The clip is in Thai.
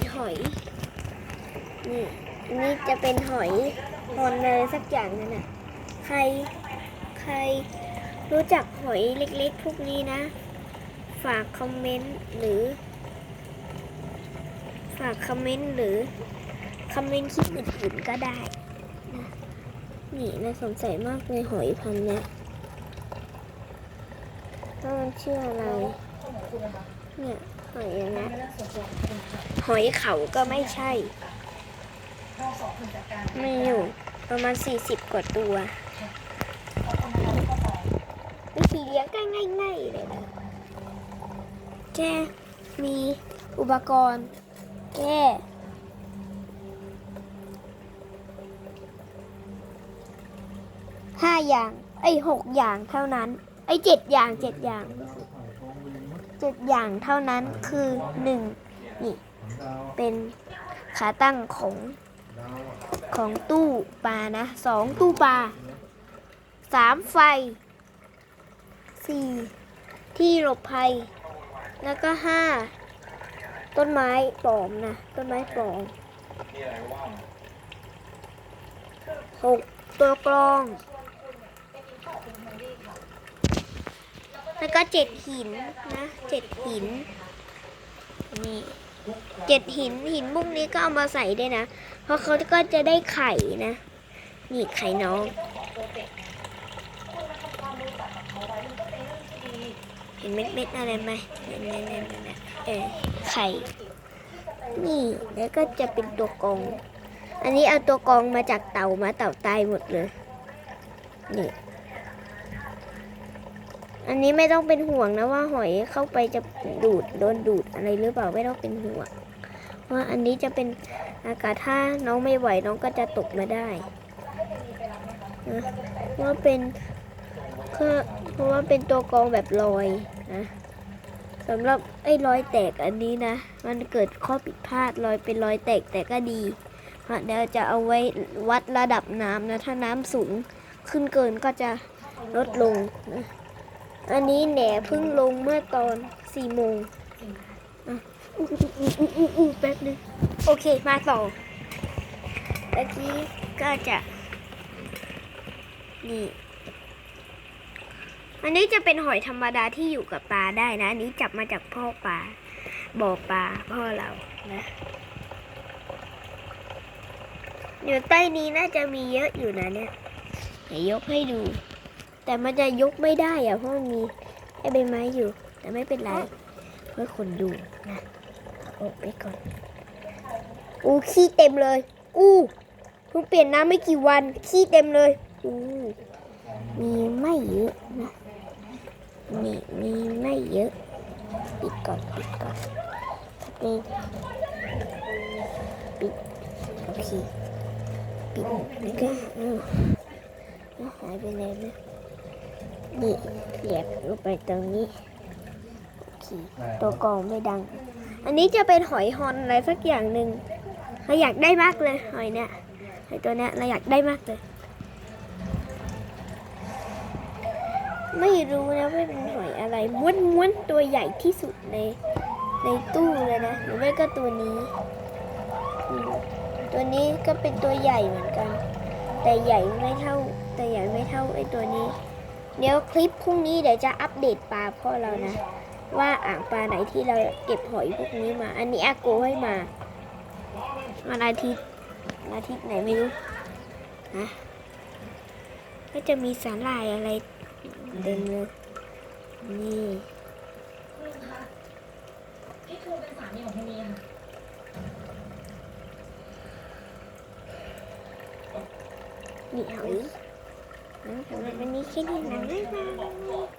ตหอย นี่อันนี้จะเป็นหอยฮอนอะไรสักอย่างนั่นน่ะ ใครใครรู้จักหอยเล็กๆพวกนี้นะ ฝากคอมเมนต์หรือ ฝากคอมเมนต์หรือคอมเมนต์คลิปอื่นๆก็ได้นะนี่น่าสงสัยมากเลยหอยพันธุ์เนี้ยว่ามันชื่ออะไรเนี่ย หอยอย่างเงี้ยหอยเขาก็ไม่ใช่ ไมีอยู่ ประมาณ40กว่าตัว วิธีเลี้ยงก็ง่ายๆเลยนะแค่มีอุปกรณ์แค่ห้าอย่าง ไอ้หกอย่างเท่านั้น ไอ้เจ็ดอย่างเจ็ดอย่าง เจ็ดอย่างเท่านั้นคือหนึ่งนี่เป็นขาตั้งของของตู้ปลานะสองตู้ปลาสามไฟสี่ที่หลบภัย แล้วก็ห้าต้นไม้ปลอมนะ ต้นไม้ปลอมหกตัวกรอง แล้วก็เจ็ดหินนะเจ็ดหิน นี่เจ็ดหินหินมุกนี้ก็เอามาใส่ด้วยนะ เพราะเขาก็จะได้ไข่นะ นี่ไข่น้อง เห็นเม็ดเม็ดอะไรไหมเนี่ยเนี่ยเนี่ยเนี่ยเออไข่ นี่แล้วก็จะเป็นตัวกอง อันนี้เอาตัวกองมาจากเต่ามาเต่าตายหมดเลย นี่ อันนี้ไม่ต้องเป็นห่วงนะว่าหอยเข้าไปจะดูดโดนดูดอะไรหรือเปล่าไม่ต้องเป็นห่วงเพราะอันนี้จะเป็นอากาศถ้าน้องไม่ไหวน้องก็จะตกมาได้นะว่าเป็นเพราะเพราะว่าเป็นตัวกองแบบลอยนะสำหรับไอ้รอยแตกอันนี้นะ มันเกิดข้อผิดพลาดรอยเป็นรอยแตกแต่ก็ดีเพราะเดี๋ยวจะเอาไว้วัดระดับน้ำนะ ถ้าน้ำสูงขึ้นเกินก็จะลดลงนะ อันนี้แหน่เพิ่งลงเมื่อตอนสี่โมงอะอู้อู้อู้อู้อู้แป๊บนึงโอเคมาต่อเมื่อกี้ก็จะนี่อันนี้จะเป็นหอยธรรมดาที่อยู่กับปลาได้นะอันนี้จับมาจากพ่อปลาบ่อปลาพ่อเรานะอยู่ใต้นี้น่าจะมีเยอะอยู่นะเนี่ยเดี๋ยวยกให้ดู แต่มันจะยกไม่ได้อะเพราะมันมีไอ้ใบไม้อยู่ แต่ไม่เป็นไร เพื่อคนดูนะโอ้ไปก่อน อู้ขี้เต็มเลย อู้เพิ่งเปลี่ยนน้ำไม่กี่วัน ขี้เต็มเลยอู้มีไม่เยอะนะมีมีไม่เยอะปิดก่อนปิดก่อนปิดปิดโอเคปิดแล้วก็อู้หายไปไหนนะ นี่เสียบลงไปตรงนี้โอเคตัวกรองไม่ดัง อันนี้จะเป็นหอยฮอนอะไรสักอย่างหนึ่งเราอยากได้มากเลยหอยเนี่ยหอยตัวเนี้ยเราอยากได้มากเลย ไม่รู้นะว่าเป็นหอยอะไรม้วนๆตัวใหญ่ที่สุดในในตู้เลยนะหรือไม่ก็ตัวนี้อืมตัวนี้ก็เป็นตัวใหญ่เหมือนกัน แต่ใหญ่ไม่เท่า แต่ใหญ่ไม่เท่าไอ้ตัวนี้ เดี๋ยวคลิปพรุ่งนี้เดี๋ยวจะอัปเดตปลาพ่อเรานะ ว่าอ่างปลาไหนที่เราเก็บหอยพวกนี้มา อันนี้อาโกให้มาวันอาทิตย์วันอาทิตย์ไหนไม่รู้นะก็จะมีสาหร่ายอะไรเต็มเลยนี่ที่ครูเป็นสามีของคนนี้ค่ะนี่หอยนะ สำหรับวันนี้แค่นี้นะบ๊ายบาย